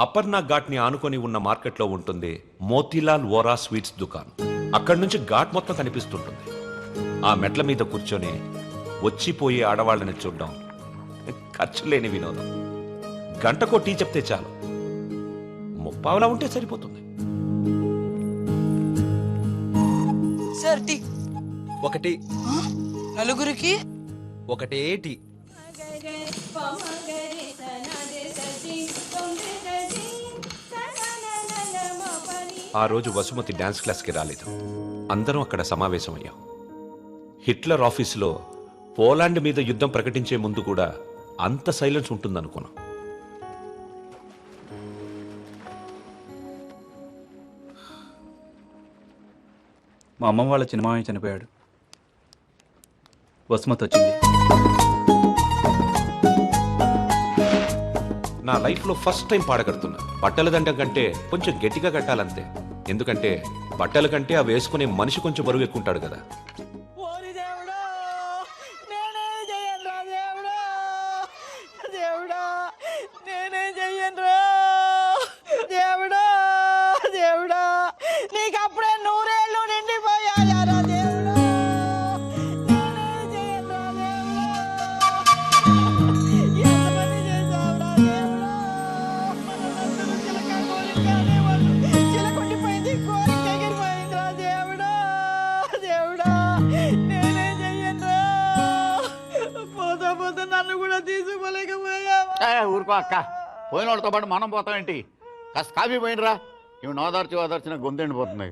అపర్ణ ఘాట్ని ఆనుకొని ఉన్న మార్కెట్లో ఉంటుంది మోతీలాల్ వోరా స్వీట్స్ దుకాన్ అక్కడి నుంచి ఘాట్ మొత్తం కనిపిస్తుంటుంది. ఆ మెట్ల మీద కూర్చొని వచ్చిపోయే ఆడవాళ్ళని చూడడం ఖర్చు లేని వినోదం. గంటకో టీ చెప్తే చాలు. ముప్పావలా ఉంటే సరిపోతుంది. Sir tea. ఒకటి నలుగురికి ఒకటేటి ఆ రోజు వసుమతి డ్యాన్స్ క్లాస్కి రాలేదు. అందరం అక్కడ సమావేశమయ్యాం. హిట్లర్ ఆఫీసులో పోలాండ్ మీద యుద్ధం ప్రకటించే ముందు కూడా అంత సైలెన్స్ ఉంటుందనుకున్నాం. మా అమ్మ వాళ్ళ చిన్నమామయ్య చనిపోయాడు. వసుమతి వచ్చింది నా లైఫ్లో ఫస్ట్ టైం పాడగడుతున్నా బట్టల దండం కంటే కొంచెం గట్టిగా కట్టాలంతే. ఎందుకంటే బట్టల కంటే ఆ వేసుకునే మనిషి కొంచెం బరువు ఎక్కుంటాడు కదా. అక్క పోయిన వాళ్ళతో పాటు మనం పోతామేంటి కాస్త కాఫీ పోయినరా ఇవి నోదార్చి ఓదార్చిన గొంతెండిపోతుంది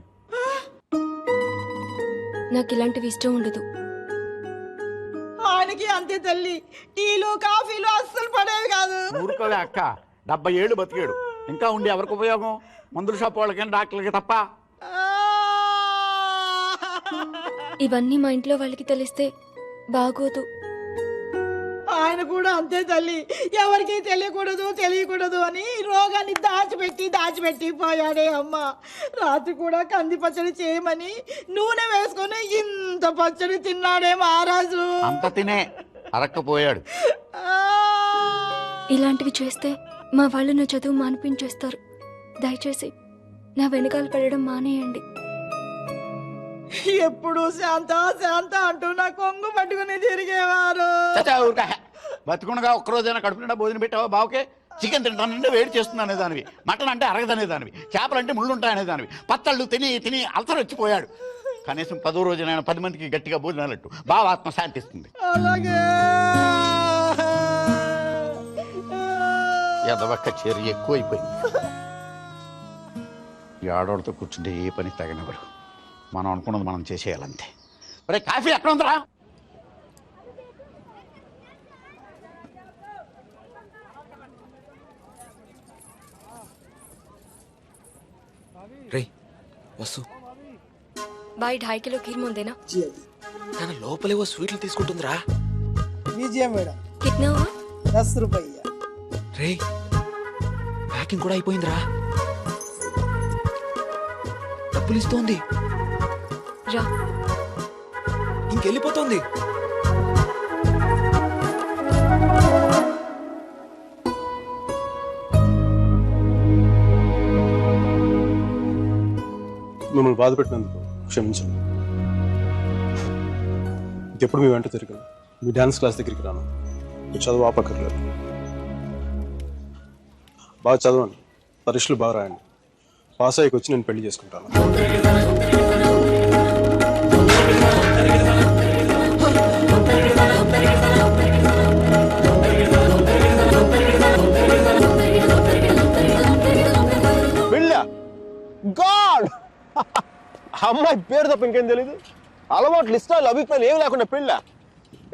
నాకు ఇలాంటివి ఇష్టం ఉండదు. ఆయనకి అంతే తల్లి. టీలు కాఫీలు అస్సలు పడేవి కాదు. ఊరుకోలే అక్క. డెబ్బై ఏళ్ళు బతికాడు. ఇంకా ఉండి ఎవరికి ఉపయోగం? మందుల షాప్ వాళ్ళకి డాక్టర్లకి తప్ప? ఇవన్నీ మా ఇంట్లో వాళ్ళకి తెలిస్తే బాగోదు. ఆయన కూడా అంతే తల్లి. ఎవరికి తెలియకూడదు తెలియకూడదు అని రోగాన్ని దాచిపెట్టి దాచిపెట్టి పోయాడే అమ్మ. రాత్రి కూడా కంది పచ్చడి చేయమని నూనె వేసుకొని ఇంత పచ్చడి తిన్నాడే మహారాజు. అంత తినే అరక్కపోయాడు! ఇలాంటివి చేస్తే మా వాళ్ళు నా చదువు మానిపించేస్తారు. దయచేసి నా వెనకాల పడడం మానేయండి. ఎప్పుడు శాంత శాంత అంటూ నా కొంగు పట్టుకుని తిరిగేవారు. చచ్చా ఊరుకా. బతికుండగా ఒక్కరోజైనా కడుపు నిండా భోజనం పెట్టావా బావకే? చికెన్ తింటానంటే వేడి చేస్తుంది అనేదానివి. మటన్ అంటే అరగదనేదానివి చేపలు అంటే ముళ్ళు ఉంటాయి అనేదానివి. పచ్చళ్ళు తిని తిని అల్సర్ వచ్చిపోయాడు. కనీసం పదో రోజునైనా పది మందికి గట్టిగా భోజనాలట్టు బావ ఆత్మ శాంతిస్తుంది అలాగే. ఎదవక్క చర్య ఎక్కువైపోయింది. ఈ ఆడవాళ్ళతో కూర్చుంటే ఏ పని తగనివ్వరు మనం అనుకున్నది మనం చేసేయాలంతే. ఒరే కాఫీ ఎక్కడ ఉందిరా? వస్తు బాయ్ ఢాయి కిలో ఖీర్ ముందేనా కానీ లోపలేవో స్వీట్లు తీసుకుంటుందిరా. విజయ మేడం. కిట్నా హువా? దస్ రూపాయ రే ప్యాకింగ్ కూడా అయిపోయిందిరా. డబ్బులు ఇస్తోంది రా. ఇంకెళ్ళిపోతుంది. మిమ్మల్ని బాధ పెట్టినందుకు క్షమించండి. ఇంకెప్పుడు మీ వెంట తిరగదు. మీ డ్యాన్స్ క్లాస్ దగ్గరికి రాను. మీ చదువు ఆపక్కర్లేదు. బాగా చదవండి. పరీక్షలు బాగా రాయండి. పాస్ అయ్యకి వచ్చి నేను పెళ్ళి చేసుకుంటాను. అమ్మాయి పేరు తప్ప ఇంకేం తెలీదు. అలవాట్లు ఇష్టాలు అభిప్రాయాలు ఏమి లేకుండా పెళ్ళ.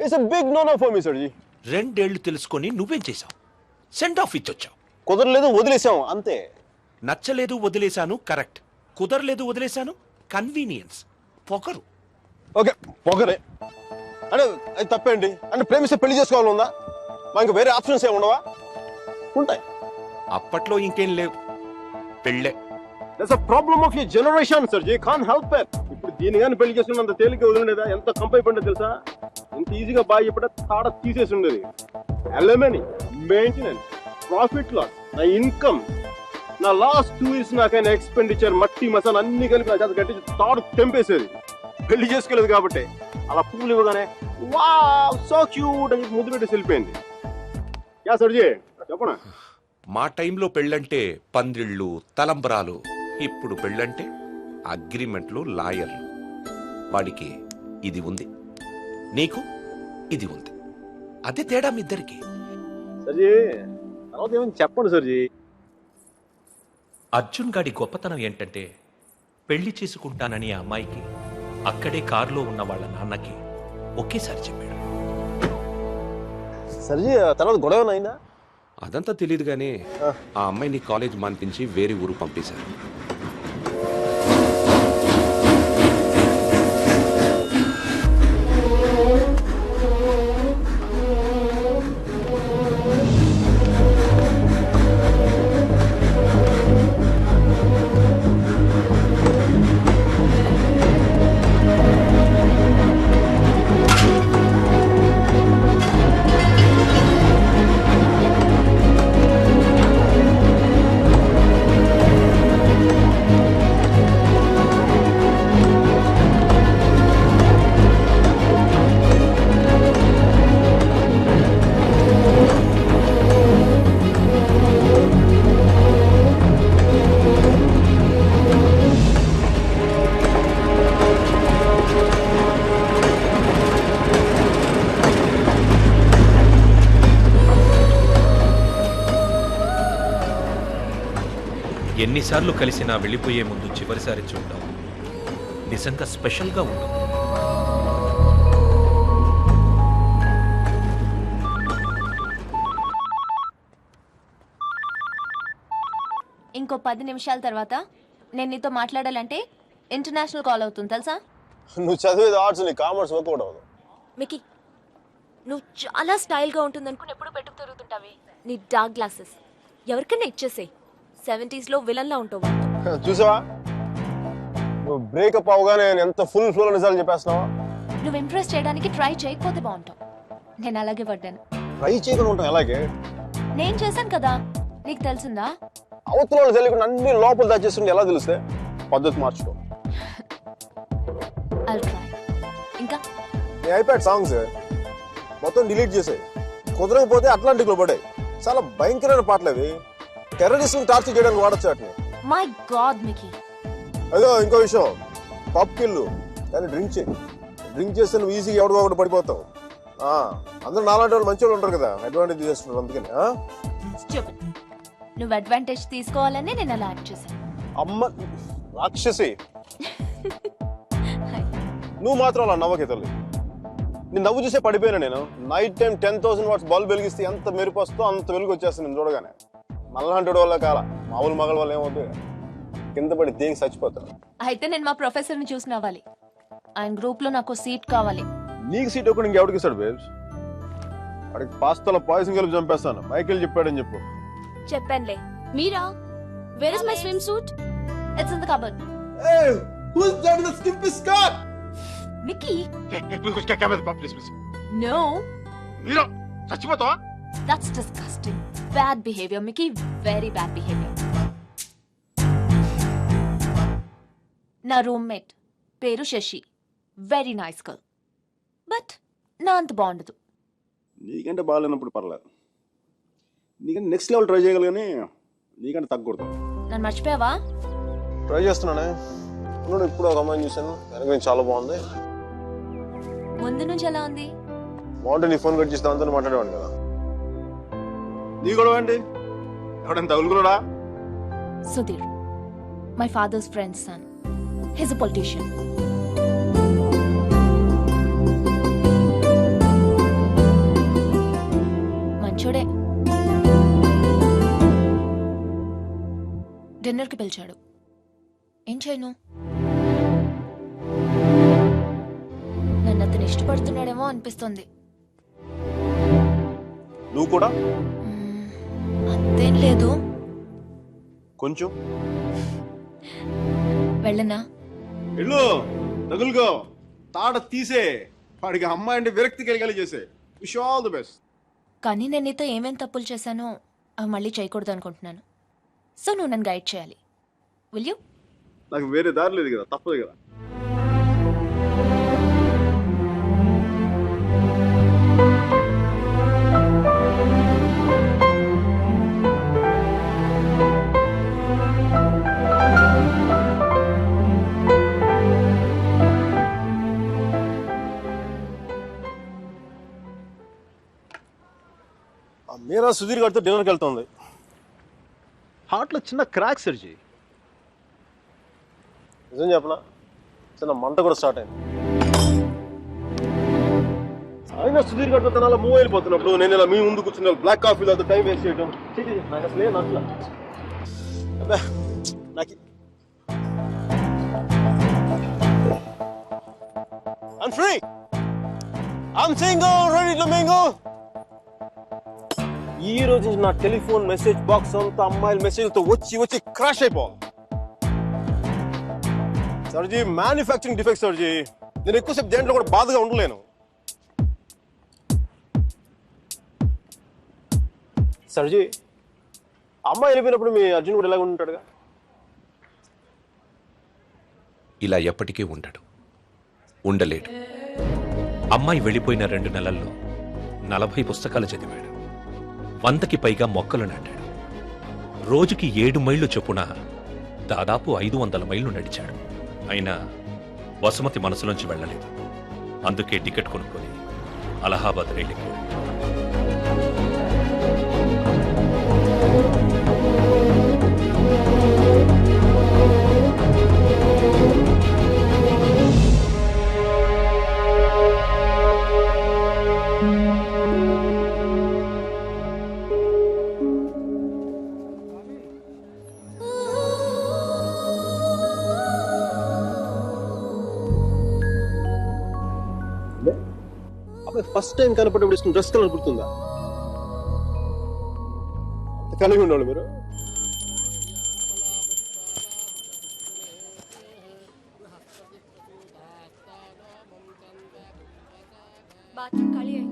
It's big no no for me sir ji రెండేళ్ళు తెలుసుకొని నువ్వేం చేశావు? సెండ్ ఆఫ్ ఇచ్చొచ్చావు కుదరలేదు వదిలేసాం అంతే. నచ్చలేదు వదిలేశాను కరెక్ట్ కుదరలేదు వదిలేశాను కన్వీనియన్స్ పొగరు. ఓకే పొగరే. అంటే అది తప్పేంటి? అంటే ప్రేమిస్తే పెళ్ళి చేసుకోవాలని ఉందా? మా ఇంకా వేరే ఆప్షన్స్ ఏమి ఉండవా? ఉంటాయి. అప్పట్లో ఇంకేం లేవు. పెళ్ళే. That's a problem of your generation sir you can help it ఇప్పుడు దీని కానీ పెళ్ళి చేసుకున్నంత తేలిక వదిలేదా? ఎంత కంపైపోయిందో తెలుసా? ఇంత ఈజీగా బాగా చెప్పడే తాడ తీసేసి ఉండేది. ఎలమనీ మెయింటెనెన్స్ ప్రాఫిట్ లాస్ నా ఇన్కమ్ నా లాస్ట్ టూ ఇయర్స్ నాకైనా ఎక్స్పెండిచర్ మట్టి మసాలా అన్ని కలిపి నా చేత గట్టి తాడు తెంపేసేది. పెళ్ళి చేసుకోలేదు కాబట్టి అలా పువ్వులు ఇవ్వగానే వా సో క్యూట్ అని ముద్దు పెట్టి వెళ్ళిపోయింది. యా సర్జీ చెప్పనా? మా టైంలో పెళ్ళంటే పందిళ్ళు తలంబరాలు ఇప్పుడు పెళ్ళంటే అగ్రిమెంట్లు లాయర్లు. వాడికి ఇది ఉంది. నీకు ఇది ఉంది. అదే తేడా మీ ఇద్దరికి. సర్జీ తర్వాత ఏమైనా చెప్పండి సర్జీ. అర్జున్ గాడి గొప్పతనం ఏంటంటే పెళ్ళి చేసుకుంటానని ఆ అమ్మాయికి అక్కడే కారులో ఉన్న వాళ్ళ నాన్నకి ఒకేసారి చెప్పాడు. సర్జీ ఆ తర్వాత గొడవ అయిందా? అదంతా తెలియదు కానీ ఆ అమ్మాయిని కాలేజ్ మాన్పించి వేరే ఊరు పంపేశారు. ఎన్నిసార్లు కలిసినా వెళ్ళిపోయే ముందు చివరిసారి చూడటం నిజంగా స్పెషల్గా ఉంటుంది. ఇంకో పది నిమిషాల తర్వాత నేను నీతో మాట్లాడాలంటే ఇంటర్నేషనల్ కాల్ అవుతుంది తెలుసా? నువ్వు చదివేది ఆర్ట్స్ నీ కామర్స్ వర్కౌట్ అవ్వదు. మికి నువ్వు చాలా స్టైల్గా ఉంటుంది అనుకుని ఎప్పుడు పెట్టుకు తిరుగుతుంటావి. నీ డార్క్ గ్లాసెస్ ఎవరికైనా ఇచ్చేసేయ్. సెవెంటీస్లో విలన్లా ఉంటావు చూసావా? నువ్వు బ్రేకప్ అవగానే నేను ఎంత ఫుల్ ఫ్లో నిజాలు చెప్పేస్తున్నావా. నువ్వు ఇంప్రెస్ చేయడానికి ట్రై చేయకపోతే బాగుంటావు. నేను అలాగే పడ్డాను. ట్రై చేయకుండా ఉంటాం ఎలాగే? నేను చేశాను కదా. నీకు తెలిసిందా? అవతల వాళ్ళు తెలియకుండా అన్ని లోపల దాచేస్తుంటే ఎలా తెలిస్తే? పద్ధతి మార్చుకో. ఐల్ ట్రై ఇంకా? నీ ఐప్యాడ్ సాంగ్స్ మొత్తం డిలీట్ చేసాయి. కుదరకపోతే అట్లాంటిక్లో పడాయి. చాలా భయంకరమైన పాటలు అవి. టెర్రరిస్ట్ టార్చర్ చేయడానికి వాడచ్చు వాటిని మై గాడ్ మికీ. అదో ఇంకో విషయం. పబ్ కిల్లు కానీ డ్రింక్ చేయి. డ్రింక్ చేస్తే నువ్వు ఈజీగా ఎవరికో ఒకటి పడిపోతావు. ఆ, అందరూ నాలాంటి వాళ్ళు మంచి వాళ్ళు ఉంటారు కదా. అడ్వాంటేజ్ చేస్తున్నారు అందుకని ఆ? నువ్వు అడ్వాంటేజ్ తీసుకోవాలని నేను అలా యాక్ట్ చేశాను. అమ్మ రాక్షసి. నువ్వు మాత్రం అలా నవ్వకే తల్లి. నేను నవ్వు చూసే పడిపోయాను నేను. Night time ten thousand watts bulb వెలిగిస్తే ఎంత మెరుపు వస్తుందో అంత వెలుగు వచ్చేస్తుంది నేను చూడగానే. మళ్ళంటి వల్ల కాల మామూలు మగల వల్ల ఏమవుతుంది కింద పడి దేనికి చచ్చిపోతాను అయితే నేను మా ప్రొఫెసర్ని చూసి నవ్వాలి. ఆయన గ్రూప్లో నాకు సీట్ కావాలి. నీకు సీట్ ఒకటి ఇంకెవడికి ఇస్తాడు బేబ్స్ వాడికి పాస్తాలో పాయసం కలిపి చంపేస్తాను. మైకేల్ చెప్పాడని చెప్పు. చెప్పానులే. మీరా? Where is my swim suit it's in the cupboard Mickey no చచ్చిపోతావా that's disgusting bad behaviour Mickey very bad behaviour నా రూమ్మేట్ పేరు Shashi. Very nice girl but నా అంత బాగుండదు. నీకంటే బాగాలేనప్పుడు పర్లేదు. నీకంటే నెక్స్ట్ లెవెల్ ట్రై చేయగలి కానీ నీకంటే తగ్గకూడదు. నన్ను మర్చిపోయావా? ట్రై చేస్తున్నానే. ఉన్నాడు ఇప్పుడు ఒక అమ్మాయిని చూశాను. వెనక నుంచి చాలా బాగుంది. ముందు నుంచి ఎలా ఉంది? బాగుంటే నీ ఫోన్ కట్ చేసి దాంతో మాట్లాడేవాడు కదా. నీ గొడవ ఏంటి? ఎవడైనా తగులుకున్నాడా? Sudheer my father's friend's son his politician మంచోడే. డిన్నర్కి పిలిచాడు. ఏం చేయను నన్ను అతను ఇష్టపడుతున్నాడేమో అనిపిస్తుంది. నువ్వు కూడా? అంతేం లేదు. కొంచెం. వెళ్ళనా? వెళ్ళు తగులుకో. తాడ తీసే. వాడికి అమ్మాయి అంటే విరక్తి కలిగేలా చేసే. విష్ ఆల్ ది బెస్ట్ కానీ నేను నీతో ఏమేం తప్పులు చేశానో అవి మళ్ళీ చేయకూడదు అనుకుంటున్నాను. సో నువ్వు నన్ను గైడ్ చేయాలి. విల్ యూ నాకు వేరే దారి లేదు కదా తప్పదు కదా. మీరా సుధీర్ గారితో డిన్నర్కి వెళ్తుంది. హార్ట్లో చిన్న క్రాక్ సర్జీ. నిజం చెప్పనా? చిన్న మంట కూడా స్టార్ట్ అయింది. అయినా సుధీర్ గారితో తన అలా మూవ్ అయిపోతున్నప్పుడు నేను ఇలా మీ ముందు కూర్చున్న బ్లాక్ కాఫీలో టైం వేస్ట్ చేయడం నాకు అసలు ఏం నచ్చలా. నాకు. I'm free. I'm single, ready to mingle. ఈ రోజు నా టెలిఫోన్ మెసేజ్ బాక్స్ అంతా అమ్మాయిల మెసేజ్తో వచ్చి వచ్చి క్రాష్ అయిపోవాలి. సర్జీ మ్యానుఫ్యాక్చరింగ్ డిఫెక్ట్ సర్జీ. నేను ఎక్కువసేపు దేంట్లో కూడా బాధగా ఉండలేను. సర్జీ అమ్మాయి వెళ్ళిపోయినప్పుడు మీ అర్జున్ కూడా ఎలాగ ఉంటాడుగా? ఇలా ఎప్పటికీ ఉండడు. ఉండలేడు. అమ్మాయి వెళ్ళిపోయిన రెండు నెలల్లో నలభై పుస్తకాలు చదివాడు. వందకి పైగా మొక్కలు నాటాడు. రోజుకి ఏడు మైళ్ళు చొప్పున దాదాపు ఐదు వందల మైళ్ళు నడిచాడు. అయినా వసుమతి మనసులోంచి వెళ్ళలేదు. అందుకే టికెట్ కొనుక్కొని అలహాబాద్ రైలుకి ఫస్ట్ టైం కనపడేప్పుడు ఇష్టం డ్రెస్ కలర్ గుర్తుందా? కలిగి ఉండాలి మీరు. బాత్రూమ్ ఖాళీ అయింది.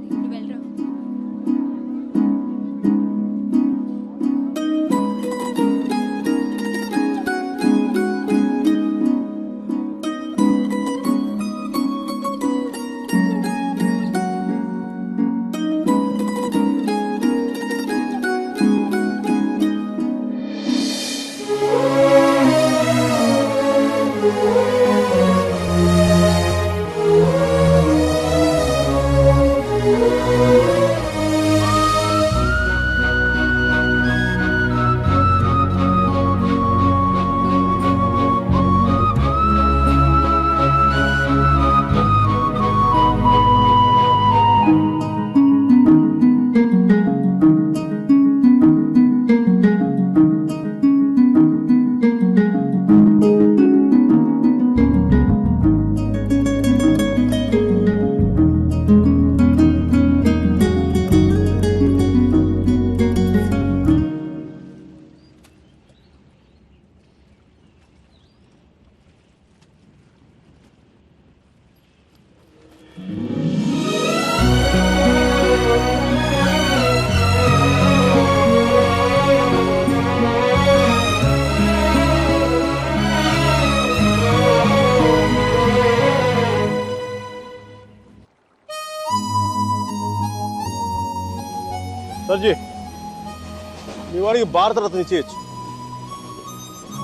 మీ భారత ఇచ్చేయచ్చు.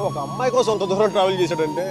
ఒక అమ్మాయి కోసం అంత దూరం ట్రావెల్ చేశాడంటే